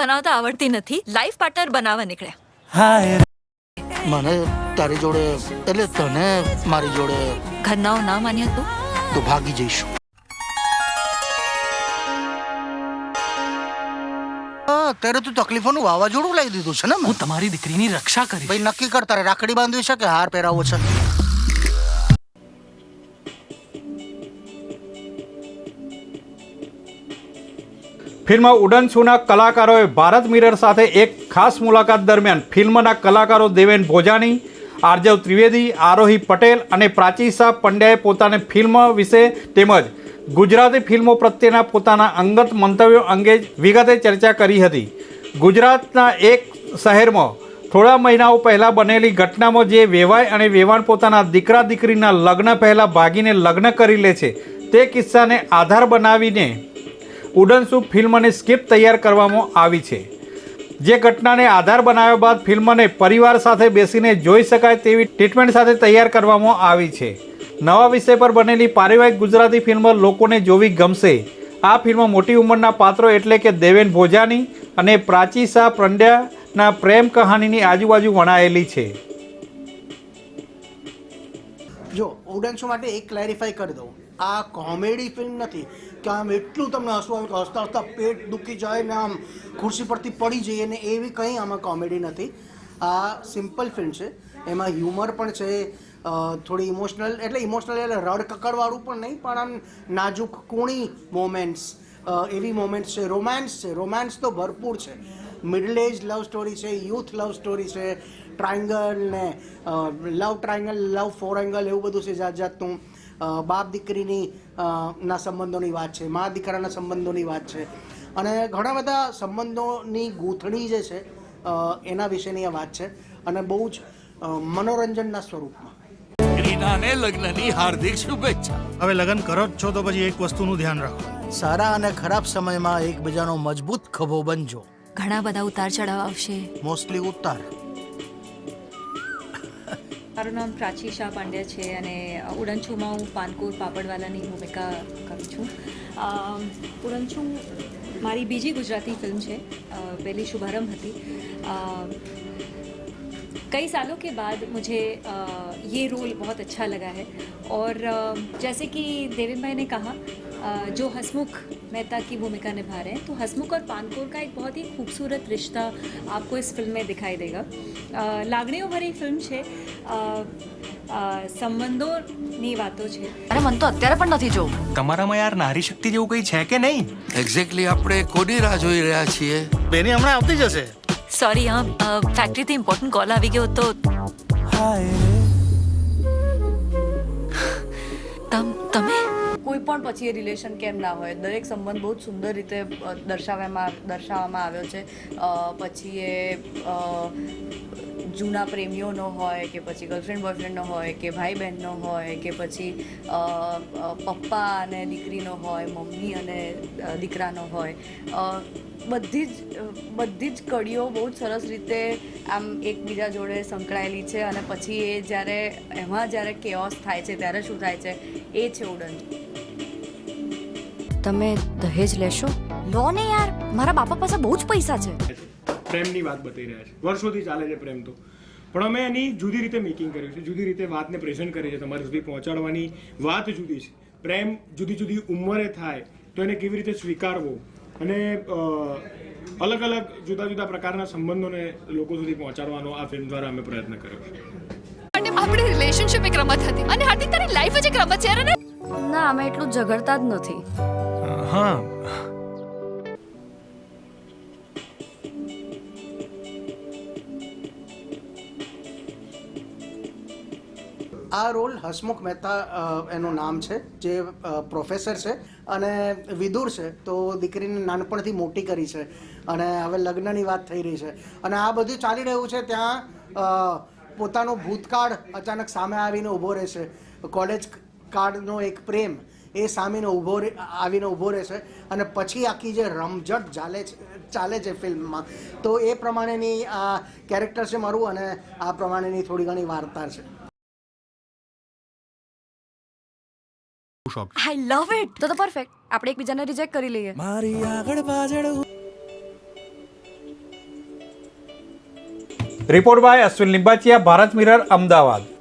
બનાવતા આવડતી નથી. લાઈફ પાર્ટનર બનાવવા નીકળ્યા. મને તારી જોડે એટલે તને મારી જોડે ઘરનાઓ ના માન્યા તું તો ભાગી જઈશું. હા, અત્યારે તું તકલીફોનું વાવાઝોડું લાવી દીધું છે ને હું તમારી દીકરીની રક્ષા કરી ભાઈ નક્કી કર તારે રાખડી બાંધવી છે કે હાર પહેરાવો છે? ફિલ્મ ઉડન શુના કલાકારોએ ભારત મિરર સાથે એક ખાસ મુલાકાત દરમિયાન ફિલ્મના કલાકારો દેવેન ભોજાણી, આરજવ ત્રિવેદી, આરોહી પટેલ અને પ્રાચી શાહ પંડ્યાએ પોતાને ફિલ્મ વિશે તેમજ ગુજરાતી ફિલ્મો પ્રત્યેના પોતાના અંગત મંતવ્યો અંગે વિગતે ચર્ચા કરી હતી. ગુજરાતના એક શહેરમાં થોડા મહિનાઓ પહેલાં બનેલી ઘટનામાં જે વેવાય અને વેવાણ પોતાના દીકરા દીકરીના લગ્ન પહેલાં ભાગીને લગ્ન કરી લે છે, તે કિસ્સાને આધાર બનાવીને ઉડનસુ ફિલ્મની સ્ક્રિપ્ટ તૈયાર કરવામાં આવી છે. જે ઘટનાને આધાર બનાવ્યા બાદ ફિલ્મને પરિવાર સાથે બેસીને જોઈ શકાય તેવી ટ્રીટમેન્ટ સાથે તૈયાર કરવામાં આવી છે. નવા વિષય પર બનેલી પારિવારિક ગુજરાતી ફિલ્મ લોકોને જોવી ગમશે. આ ફિલ્મ મોટી ઉંમરના પાત્રો એટલે કે દેવેન ભોજાની અને પ્રાચી શાહ પંડ્યાના પ્રેમ કહાનીની આજુબાજુ વણાયેલી છે. જો, ઉડન શો માટે એક ક્લેરિફાઈ કરી દઉં. આ કોમેડી ફિલ્મ નથી કે આમ એટલું તમને હસવું આવે કે હસતા હસતા પેટ દુખી જાય ને આમ ખુરશી પરથી પડી જઈએ ને એવી કંઈ આમાં કોમેડી નથી. આ સિમ્પલ ફિલ્મ છે. એમાં હ્યુમર પણ છે થોડી ઇમોશનલ એટલે ઇમોશનલ એટલે રડ કકડવાળું પણ નહીં, પણ આમ નાજુક, કૂણી મોમેન્ટ્સ એવી મોમેન્ટ્સ છે. રોમાન્સ છે. રોમાન્સ તો ભરપૂર છે. મિડલ એજ લવ સ્ટોરી છે યુથ લવ સ્ટોરી છે ટ્રાયંગલ ને love triangle love four angle એવું બધું છે જાત જાતનું. બાપ દીકરીની ના સંબંધોની વાત છે મા દીકરાના સંબંધોની વાત છે. અને ઘણા બધા સંબંધોની ગૂંથણી જે છે એના વિશેની આ વાત છે. અને બહુ જ મનોરંજનના સ્વરૂપમાં. રીનાને લગ્નની હાર્દિક શુભેચ્છા. હવે લગ્ન કરો જ છો તો પછી એક વસ્તુનું ધ્યાન રાખો. સારા અને ખરાબ સમયમાં એકબીજાનો મજબૂત ખભો બનજો. ઘણા બધા ઉતાર ચઢાવ આવશે. મોસ્ટલી ઉત્તર મારું નામ પ્રાચી શાહ પાંડ્યા છે અને ઉડનછુમાં હું પાનકોર પાપડવાલાની ભૂમિકા કરું છું અમ, ઉડનછુ મારી બીજી ગુજરાતી ફિલ્મ છે અ, पहली शुभारंभ હતી अ, कई सालों के बाद मुझे अ, ये रोल बहुत अच्छा लगा है और अ, जैसे कि देवेन भाई ने कहा अ, जो हसमुख मेहता की भूमिका निभा रहे हैं तो हसमुख और पानकोर का एक बहुत ही खूबसूरत रिश्ता आपको इस फिल्म में दिखाई देगा अ, લાગણીઓ ભરી ફિલ્મ છે અ, અ, સંબંધોની વાતો છે અરે મન તો અત્યારે પણ નથી જોવું તમારામાં યાર નારી શક્તિ જેવું કંઈ છે કે નહીં એક્ઝેક્ટલી આપણે કોની રાહ જોઈ રહ્યા છીએ બેની હમણાં આવતી જશે સોરી હા ફેક્ટરીથી ઇમ્પોર્ટન્ટ કોલ આવી ગયો તો તમ કોઈ પણ પછી એ રિલેશન કેમ ના હોય. દરેક સંબંધ બહુ જ સુંદર રીતે દર્શાવવામાં દર્શાવવામાં આવ્યો છે. પછી એ જૂના પ્રેમીઓનો હોય કે પછી ગર્લફ્રેન્ડ બોયફ્રેન્ડનો હોય કે ભાઈ બહેનનો હોય કે પછી પપ્પા અને દીકરીનો હોય, મમ્મી અને દીકરાનો હોય. બધી જ બધી જ કડીઓ બહુ જ સરસ રીતે આમ એકબીજા જોડે સંકળાયેલી છે અને પછી એ જ્યારે, એમાં જ્યારે કેઓસ થાય છે, ત્યારે શું થાય છે, એ છે ઉડન. તમે દહેજ લેશો? લો ને યાર મારા બાપા પાસે બહુ જ પૈસા છે. પ્રેમની વાત બતાવી રહ્યા છે. વર્ષોથી ચાલે છે પ્રેમ તો. પણ અમે એની જુદી રીતે મેકિંગ કર્યું છે જુદી રીતે વાતને પ્રેઝન્ટ કરી છે તમારે સુધી પહોંચાડવાની વાત જુદી છે. પ્રેમ જુદી જુદી ઉંમરે થાય તો એને કેવી રીતે સ્વીકારવો? અને અલગ અલગ જુદા જુદા પ્રકારના સંબંધોને લોકો સુધી પહોંચાડવાનો આ ફિલ્મ દ્વારા અમે પ્રયત્ન કર્યો છે. માટે આપણી રિલેશનશિપ એક રમત હતી. અને હાર્દિક તારી લાઈફ જ એક રમત છે અને ના અમે એટલું ઝઘડતા જ નથી. હા. આ રોલ હસમુખ મહેતા એનું નામ છે, જે પ્રોફેસર છે અને વિદુર છે. તો દીકરીને નાનપણથી મોટી કરી છે અને હવે લગ્નની વાત થઈ રહી છે. અને આ બધું ચાલી રહ્યું છે ત્યાં પોતાનો ભૂતકાળ અચાનક સામે આવીને ઊભો રહેશે. કોલેજ કાળનો એક પ્રેમ એ સામેનો ઊભો આવીને ઊભો રહે છે અને પછી આખી જે રમઝટ ચાલે છે ચાલે છે ફિલ્મમાં. તો એ પ્રમાણેની આ કેરેક્ટર છે મારું અને આ પ્રમાણેની થોડી ઘણી વાર્તા છે. આઈ લવ ઇટ તો તો પરફેક્ટ આપણે એકબીજાને રિજેક્ટ કરી લઈએ. મારી આગળ પાછળ report by Ashwin Limbachiya Bharat mirror Ahmedabad